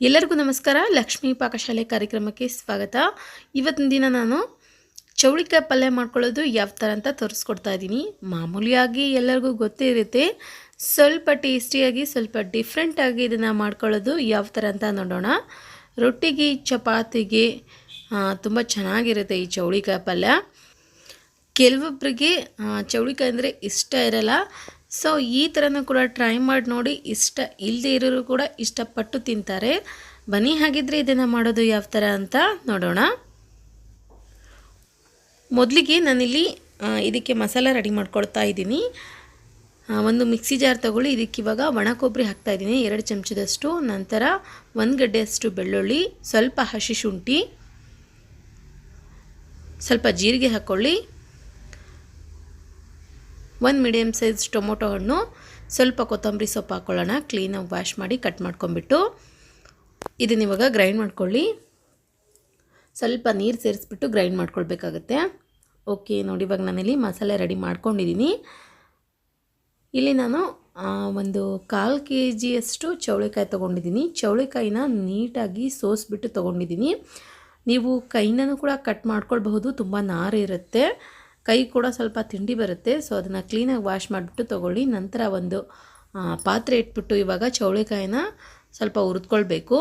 ಎಲ್ಲರಿಗೂ ನಮಸ್ಕಾರ. ಲಕ್ಷ್ಮೀ ಪಾಕಶಾಲೆ ಕಾರ್ಯಕ್ರಮಕ್ಕೆ ಸ್ವಾಗತ. ಇವತ್ತಿನ ದಿನ ನಾನು ಚೌಳಿಕಾಯಿ ಪಲ್ಯ ಮಾಡ್ಕೊಳ್ಳೋದು ಯಾವ ಥರ ಅಂತ ತೋರಿಸ್ಕೊಡ್ತಾ ಇದ್ದೀನಿ. ಮಾಮೂಲಿಯಾಗಿ ಎಲ್ಲರಿಗೂ ಗೊತ್ತೇ ಇರುತ್ತೆ. ಸ್ವಲ್ಪ ಟೇಸ್ಟಿಯಾಗಿ, ಸ್ವಲ್ಪ ಡಿಫ್ರೆಂಟಾಗಿ ಇದನ್ನು ಮಾಡ್ಕೊಳ್ಳೋದು ಯಾವ ಥರ ಅಂತ ನೋಡೋಣ. ರೊಟ್ಟಿಗೆ, ಚಪಾತಿಗೆ ತುಂಬ ಚೆನ್ನಾಗಿರುತ್ತೆ ಈ ಚೌಳಿಕಾಯಿ ಪಲ್ಯ. ಕೆಲವೊಬ್ಬರಿಗೆ ಚೌಳಿಕಾಯಿ ಅಂದರೆ ಇಷ್ಟ ಇರಲ್ಲ. ಸೊ ಈ ಥರನೂ ಕೂಡ ಟ್ರೈ ಮಾಡಿ ನೋಡಿ. ಇಷ್ಟ ಇಲ್ಲದೆ ಇರೋರು ಕೂಡ ಇಷ್ಟಪಟ್ಟು ತಿಂತಾರೆ. ಬನ್ನಿ, ಹಾಗಿದ್ರೆ ಇದನ್ನು ಮಾಡೋದು ಯಾವ ಥರ ಅಂತ ನೋಡೋಣ. ಮೊದಲಿಗೆ ನಾನಿಲ್ಲಿ ಇದಕ್ಕೆ ಮಸಾಲ ರೆಡಿ ಮಾಡ್ಕೊಳ್ತಾ ಇದ್ದೀನಿ. ಒಂದು ಮಿಕ್ಸಿ ಜಾರ್ ತಗೊಳ್ಳಿ. ಇದಕ್ಕೆ ಇವಾಗ ಒಣ ಕೊಬ್ಬರಿ ಹಾಕ್ತಾಯಿದ್ದೀನಿ ಎರಡು ಚಮಚದಷ್ಟು. ನಂತರ ಒಂದು ಗಡ್ಡೆಯಷ್ಟು ಬೆಳ್ಳುಳ್ಳಿ, ಸ್ವಲ್ಪ ಹಸಿ ಶುಂಠಿ, ಸ್ವಲ್ಪ ಜೀರಿಗೆ ಹಾಕ್ಕೊಳ್ಳಿ ಒಂದು ಮೀಡಿಯಮ್ ಸೈಜ್ ಟೊಮೊಟೊ ಹಣ್ಣು, ಸ್ವಲ್ಪ ಕೊತ್ತಂಬರಿ ಸೊಪ್ಪು ಹಾಕ್ಕೊಳ್ಳೋಣ ಕ್ಲೀನಾಗಿ ವಾಶ್ ಮಾಡಿ ಕಟ್ ಮಾಡ್ಕೊಂಬಿಟ್ಟು ಇದನ್ನ ಇವಾಗ ಗ್ರೈಂಡ್ ಮಾಡ್ಕೊಳ್ಳಿ. ಸ್ವಲ್ಪ ನೀರು ಸೇರಿಸ್ಬಿಟ್ಟು ಗ್ರೈಂಡ್ ಮಾಡ್ಕೊಳ್ಬೇಕಾಗತ್ತೆ. ಓಕೆ ನೋಡಿ ಇವಾಗ ನಾನಿಲ್ಲಿ ಮಸಾಲೆ ರೆಡಿ ಮಾಡ್ಕೊಂಡಿದ್ದೀನಿ ಇಲ್ಲಿ ನಾನು ಒಂದು ಕಾಲು ಕೆ ಜಿಯಷ್ಟು ಚೌಳಿಕಾಯಿ ತೊಗೊಂಡಿದ್ದೀನಿ ಚೌಳಿಕಾಯಿನ ನೀಟಾಗಿ ಸೋಸ್ಬಿಟ್ಟು ತೊಗೊಂಡಿದ್ದೀನಿ ನೀವು ಕೈನೂ ಕೂಡ ಕಟ್ ಮಾಡ್ಕೊಳ್ಬಹುದು, ತುಂಬ ನಾರು ಇರುತ್ತೆ. ಕೈ ಕೂಡ ಸ್ವಲ್ಪ ತಿಂಡಿ ಬರುತ್ತೆ. ಸೊ ಅದನ್ನು ಕ್ಲೀನಾಗಿ ವಾಶ್ ಮಾಡಿಬಿಟ್ಟು ತೊಗೊಳ್ಳಿ. ನಂತರ ಒಂದು ಪಾತ್ರೆ ಇಟ್ಬಿಟ್ಟು ಇವಾಗ ಚೌಳಿಕಾಯಿನ ಸ್ವಲ್ಪ ಹುರಿದ್ಕೊಳ್ಬೇಕು.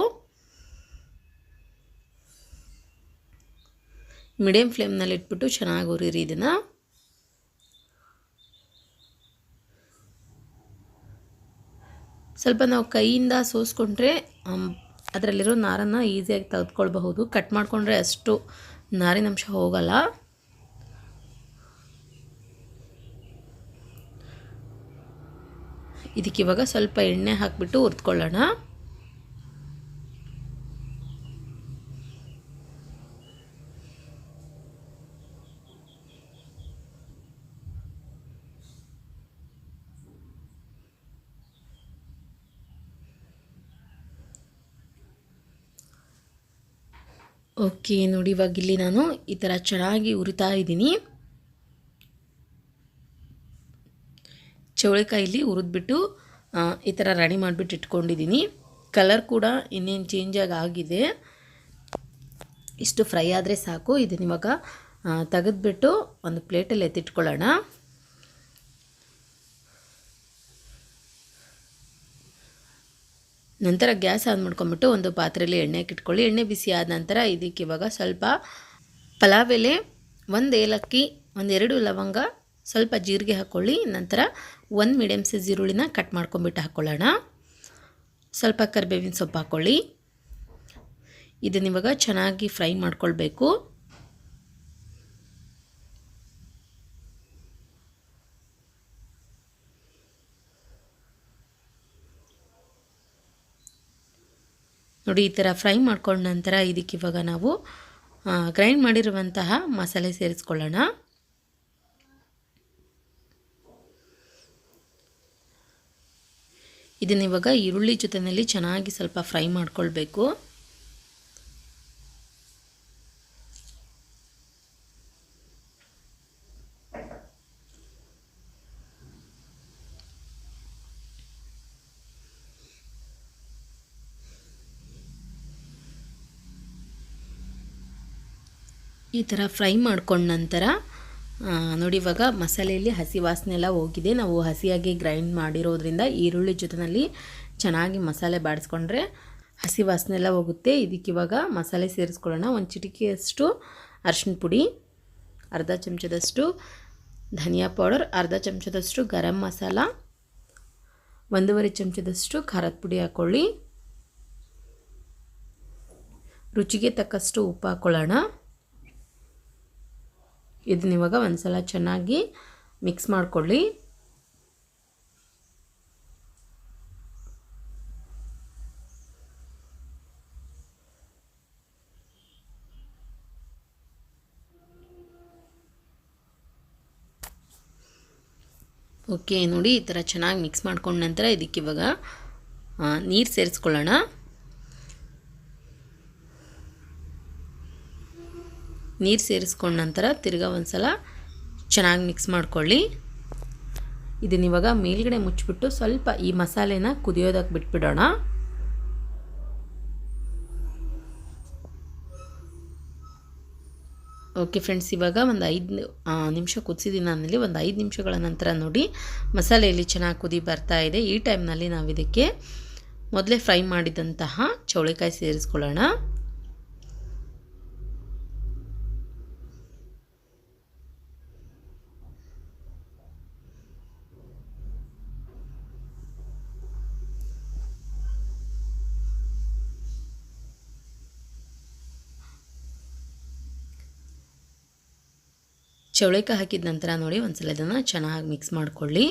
ಮೀಡಿಯಮ್ ಫ್ಲೇಮ್ನಲ್ಲಿ ಇಟ್ಬಿಟ್ಟು ಚೆನ್ನಾಗಿ ಹುರಿರಿ ಇದನ್ನು. ಸ್ವಲ್ಪ ನಾವು ಕೈಯಿಂದ ಸೋಸ್ಕೊಂಡ್ರೆ ಅದರಲ್ಲಿರೋ ನಾರನ್ನು ಈಸಿಯಾಗಿ ತೆಗೆದುಕೊಳ್ಬಹುದು. ಕಟ್ ಮಾಡಿಕೊಂಡ್ರೆ ಅಷ್ಟು ನಾರಿನಂಶ ಹೋಗಲ್ಲ. ಇದಕ್ಕೆ ಇವಾಗ ಸ್ವಲ್ಪ ಎಣ್ಣೆ ಹಾಕಿಬಿಟ್ಟು ಹುರಿದ್ಕೊಳ್ಳೋಣ. ಓಕೆ, ನೋಡಿ ಇವಾಗ ಇಲ್ಲಿ ನಾನು ಈ ಥರ ಚೆನ್ನಾಗಿ ಉರಿತಾ ಇದ್ದೀನಿ. ಚೌಳಿಕಾಯಲ್ಲಿ ಹುರಿದ್ಬಿಟ್ಟು ಈ ಥರ ರೆಡಿ ಮಾಡಿಬಿಟ್ಟು ಇಟ್ಕೊಂಡಿದ್ದೀನಿ ಕಲರ್ ಕೂಡ ಇನ್ನೇನು ಚೇಂಜಾಗಿ ಆಗಿದೆ. ಇಷ್ಟು ಫ್ರೈ ಆದರೆ ಸಾಕು. ಇದನ್ನ ಇವಾಗ ತೆಗೆದ್ಬಿಟ್ಟು ಒಂದು ಪ್ಲೇಟಲ್ಲಿ ಎತ್ತಿಟ್ಕೊಳ್ಳೋಣ. ನಂತರ ಗ್ಯಾಸ್ ಆನ್ ಮಾಡ್ಕೊಂಬಿಟ್ಟು ಒಂದು ಪಾತ್ರೆಯಲ್ಲಿ ಎಣ್ಣೆ ಇಟ್ಕೊಳ್ಳಿ ಎಣ್ಣೆ ಬಿಸಿ ಆದ ನಂತರ ಇದಕ್ಕೆ ಇವಾಗ ಸ್ವಲ್ಪ ಪಲಾವ್ ಎಲೆ, ಒಂದು ಏಲಕ್ಕಿ ಒಂದೆರಡು ಲವಂಗ ಸ್ವಲ್ಪ ಜೀರಿಗೆ ಹಾಕ್ಕೊಳ್ಳಿ ನಂತರ ಒಂದು ಮೀಡಿಯಮ್ ಸೈಜ್ ಈರುಳ್ಳಿನ ಕಟ್ ಮಾಡ್ಕೊಂಬಿಟ್ಟು ಹಾಕ್ಕೊಳ್ಳೋಣ ಸ್ವಲ್ಪ ಕರಿಬೇವಿನ ಸೊಪ್ಪು ಹಾಕ್ಕೊಳ್ಳಿ ಇದನ್ನ ಇವಾಗ ಚೆನ್ನಾಗಿ ಫ್ರೈ ಮಾಡ್ಕೊಳ್ಬೇಕು. ನೋಡಿ, ಈ ಥರ ಫ್ರೈ ಮಾಡ್ಕೊಂಡ ನಂತರ ಇದಕ್ಕೆ ಇವಾಗ ನಾವು ಗ್ರೈಂಡ್ ಮಾಡಿರುವಂತಹ ಮಸಾಲೆ ಸೇರಿಸ್ಕೊಳ್ಳೋಣ. ಇದನ್ನ ಇವಾಗ ಈರುಳ್ಳಿ ಜೊತೆಯಲ್ಲಿ ಚೆನ್ನಾಗಿ ಸ್ವಲ್ಪ ಫ್ರೈ ಮಾಡ್ಕೊಳ್ಬೇಕು. ಈ ಥರ ಫ್ರೈ ಮಾಡ್ಕೊಂಡ ನಂತರ ನೋಡಿ, ಇವಾಗ ಮಸಾಲೆಯಲ್ಲಿ ಹಸಿ ವಾಸನೆ ಎಲ್ಲ ಹೋಗಿದೆ. ನಾವು ಹಸಿಯಾಗಿ ಗ್ರೈಂಡ್ ಮಾಡಿರೋದ್ರಿಂದ ಈರುಳ್ಳಿ ಜೊತೆಯಲ್ಲಿ ಚೆನ್ನಾಗಿ ಮಸಾಲೆ ಬಾಡಿಸ್ಕೊಂಡ್ರೆ ಹಸಿ ವಾಸನೆ ಎಲ್ಲ ಹೋಗುತ್ತೆ. ಇದಕ್ಕೆ ಇವಾಗ ಮಸಾಲೆ ಸೇರಿಸ್ಕೊಳ್ಳೋಣ. ಒಂದು ಚಿಟಿಕೆಯಷ್ಟು ಅರಿಶಿಣ ಪುಡಿ, ಅರ್ಧ ಚಮಚದಷ್ಟು ಧನಿಯಾ ಪೌಡರ್, ಅರ್ಧ ಚಮಚದಷ್ಟು ಗರಂ ಮಸಾಲ, ಒಂದೂವರೆ ಚಮಚದಷ್ಟು ಖಾರದ ಪುಡಿ ಹಾಕ್ಕೊಳ್ಳಿ ರುಚಿಗೆ ತಕ್ಕಷ್ಟು ಉಪ್ಪು ಹಾಕ್ಕೊಳ್ಳೋಣ ಇದನ್ನ ಇವಾಗ ಒಂದು ಸಲ ಚೆನ್ನಾಗಿ ಮಿಕ್ಸ್ ಮಾಡ್ಕೊಳ್ಳಿ. ಓಕೆ ನೋಡಿ ಈ ಥರ ಚೆನ್ನಾಗಿ ಮಿಕ್ಸ್ ಮಾಡ್ಕೊಂಡ ನಂತರ ಇದಕ್ಕೆ ಇವಾಗ ನೀರು ಸೇರಿಸ್ಕೊಳ್ಳೋಣ. ನೀರು ಸೇರಿಸ್ಕೊಂಡ ನಂತರ ತಿರ್ಗಾ ಒಂದಸಲ ಚೆನ್ನಾಗಿ ಮಿಕ್ಸ್ ಮಾಡ್ಕೊಳ್ಳಿ. ಇದನ್ನ ಇವಾಗ ಮೇಲ್ಗಡೆ ಮುಚ್ಚಿಬಿಟ್ಟು ಸ್ವಲ್ಪ ಈ ಮಸಾಲೆನ ಕುದಿಯೋದಕ್ಕೆ ಬಿಟ್ಬಿಡೋಣ. ಓಕೆ ಫ್ರೆಂಡ್ಸ್ ಇವಾಗ ಒಂದು ಐದು ನಿಮಿಷ ಕುದಿಸಿದ್ದೀನಿ ನನ್ನಲ್ಲಿ ಒಂದು ಐದು ನಿಮಿಷಗಳ ನಂತರ ನೋಡಿ ಮಸಾಲೆಯಲ್ಲಿ ಚೆನ್ನಾಗಿ ಕುದಿ ಬರ್ತಾ ಇದೆ. ಈ ಟೈಮ್ನಲ್ಲಿ ನಾವು ಇದಕ್ಕೆ ಮೊದಲೇ ಫ್ರೈ ಮಾಡಿದಂತಹ ಚೌಳಿಕಾಯಿ ಸೇರಿಸ್ಕೊಳ್ಳೋಣ. ಚೌಳಿಕಾಯಿ ಹಾಕಿದ ನಂತರ ನೋಡಿ ಒಂದ್ಸಲ ಇದನ್ನು ಚೆನ್ನಾಗಿ ಮಿಕ್ಸ್ ಮಾಡ್ಕೊಳ್ಳಿ.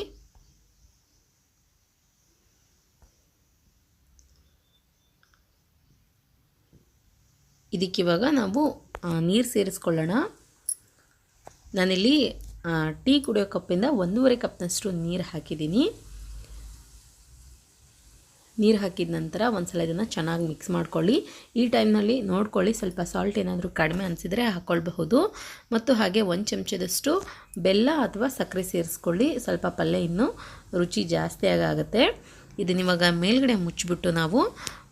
ಇದಕ್ಕಿವಾಗ ನಾವು ನೀರು ಸೇರಿಸ್ಕೊಳ್ಳೋಣ. ನಾನಿಲ್ಲಿ ಟೀ ಕುಡಿಯೋ ಕಪ್ಪಿಂದ ಒಂದೂವರೆ ಕಪ್ನಷ್ಟು ನೀರು ಹಾಕಿದ್ದೀನಿ. ನೀರು ಹಾಕಿದ ನಂತರ ಒಂದು ಸಲ ಇದನ್ನು ಚೆನ್ನಾಗಿ ಮಿಕ್ಸ್ ಮಾಡ್ಕೊಳ್ಳಿ. ಈ ಟೈಮ್ನಲ್ಲಿ ನೋಡ್ಕೊಳ್ಳಿ, ಸ್ವಲ್ಪ ಸಾಲ್ಟ್ ಏನಾದರೂ ಕಡಿಮೆ ಅನಿಸಿದರೆ ಹಾಕ್ಕೊಳ್ಬಹುದು ಮತ್ತು ಹಾಗೆ ಒಂದು ಚಮಚದಷ್ಟು ಬೆಲ್ಲ ಅಥವಾ ಸಕ್ಕರೆ ಸೇರಿಸ್ಕೊಳ್ಳಿ. ಸ್ವಲ್ಪ ಪಲ್ಯ ಇನ್ನೂ ರುಚಿ ಜಾಸ್ತಿ ಆಗುತ್ತೆ ಇದನ್ನಿವಾಗ ಮೇಲ್ಗಡೆ ಮುಚ್ಚಿಬಿಟ್ಟು ನಾವು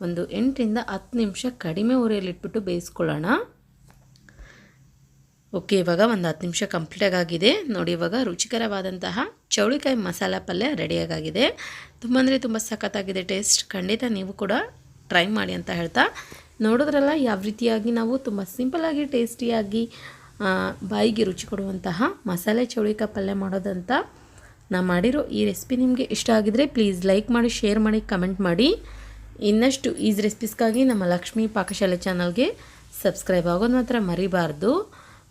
ಒಂದು ಎಂಟರಿಂದ ಹತ್ತು ನಿಮಿಷ ಕಡಿಮೆ ಉರಿಯಲ್ಲಿಟ್ಬಿಟ್ಟು ಬೇಯಿಸ್ಕೊಳ್ಳೋಣ. ಓಕೆ, ಇವಾಗ ಒಂದು ಹತ್ತು ನಿಮಿಷ ಕಂಪ್ಲೀಟಾಗಿ ಆಗಿದೆ ನೋಡಿ, ಇವಾಗ ರುಚಿಕರವಾದಂತಹ ಚೌಳಿಕಾಯಿ ಮಸಾಲ ಪಲ್ಯ ರೆಡಿಯಾಗಿದೆ ತುಂಬ ಅಂದರೆ ತುಂಬ ಸಖತ್ತಾಗಿದೆ ಟೇಸ್ಟ್ ಖಂಡಿತ ನೀವು ಕೂಡ ಟ್ರೈ ಮಾಡಿ ಅಂತ ಹೇಳ್ತಾ. ನೋಡಿದ್ರಲ್ಲ, ಯಾವ ರೀತಿಯಾಗಿ ನಾವು ತುಂಬ ಸಿಂಪಲಾಗಿ ಟೇಸ್ಟಿಯಾಗಿ ಬಾಯಿಗೆ ರುಚಿ ಕೊಡುವಂತಹ ಮಸಾಲೆ ಚೌಳಿಕಾಯಿ ಪಲ್ಯ ಮಾಡೋದಂತ ನಾ ಮಾಡಿರೋ ಈ ರೆಸಿಪಿ ನಿಮಗೆ ಇಷ್ಟ ಆಗಿದರೆ ಪ್ಲೀಸ್ ಲೈಕ್ ಮಾಡಿ ಶೇರ್ ಮಾಡಿ ಕಮೆಂಟ್ ಮಾಡಿ. ಇನ್ನಷ್ಟು ಈಸ್ ರೆಸಿಪೀಸ್ಗಾಗಿ ನಮ್ಮ ಲಕ್ಷ್ಮೀ ಪಾಕಶಾಲೆ ಚಾನಲ್ಗೆ ಸಬ್ಸ್ಕ್ರೈಬ್ ಆಗೋದು ಮಾತ್ರ ಮರಿಬಾರ್ದು.